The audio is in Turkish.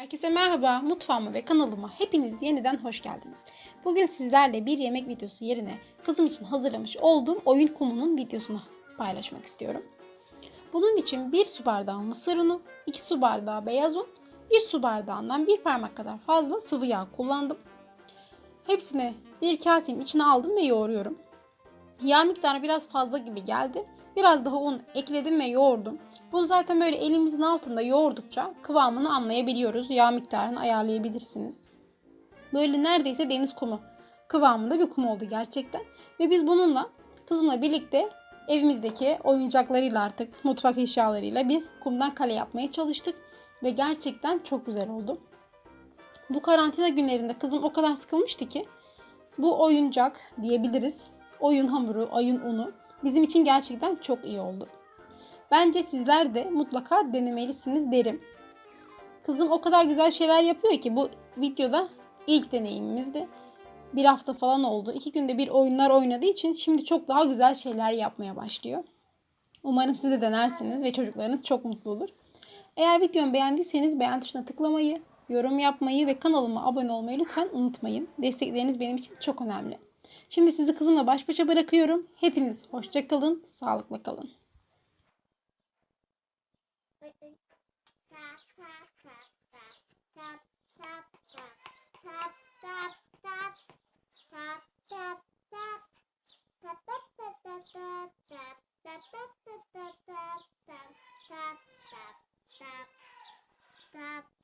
Herkese merhaba, mutfağıma ve kanalıma hepiniz yeniden hoş geldiniz. Bugün sizlerle bir yemek videosu yerine kızım için hazırlamış olduğum oyun kumunun videosunu paylaşmak istiyorum. Bunun için 1 su bardağı mısır unu, 2 su bardağı beyaz un, 1 su bardağından bir parmak kadar fazla sıvı yağ kullandım. Hepsini bir kasenin içine aldım ve yoğuruyorum. Yağ miktarı biraz fazla gibi geldi. Biraz daha un ekledim ve yoğurdum. Bunu zaten böyle elimizin altında yoğurdukça kıvamını anlayabiliyoruz. Yağ miktarını ayarlayabilirsiniz. Böyle neredeyse deniz kumu kıvamında bir kum oldu gerçekten. Ve biz bununla kızımla birlikte evimizdeki oyuncaklarıyla artık mutfak eşyalarıyla bir kumdan kale yapmaya çalıştık. Ve gerçekten çok güzel oldu. Bu karantina günlerinde kızım o kadar sıkılmıştı ki bu oyuncak diyebiliriz. Oyun hamuru, oyun unu bizim için gerçekten çok iyi oldu. Bence sizler de mutlaka denemelisiniz derim. Kızım o kadar güzel şeyler yapıyor ki bu videoda ilk deneyimimizdi. Bir hafta falan oldu. İki günde bir oyunlar oynadığı için şimdi çok daha güzel şeyler yapmaya başlıyor. Umarım siz de denersiniz ve çocuklarınız çok mutlu olur. Eğer videomu beğendiyseniz beğen tuşuna tıklamayı, yorum yapmayı ve kanalıma abone olmayı lütfen unutmayın. Destekleriniz benim için çok önemli. Şimdi sizi kızımla baş başa bırakıyorum. Hepiniz hoşça kalın, sağlıkla kalın. Stop.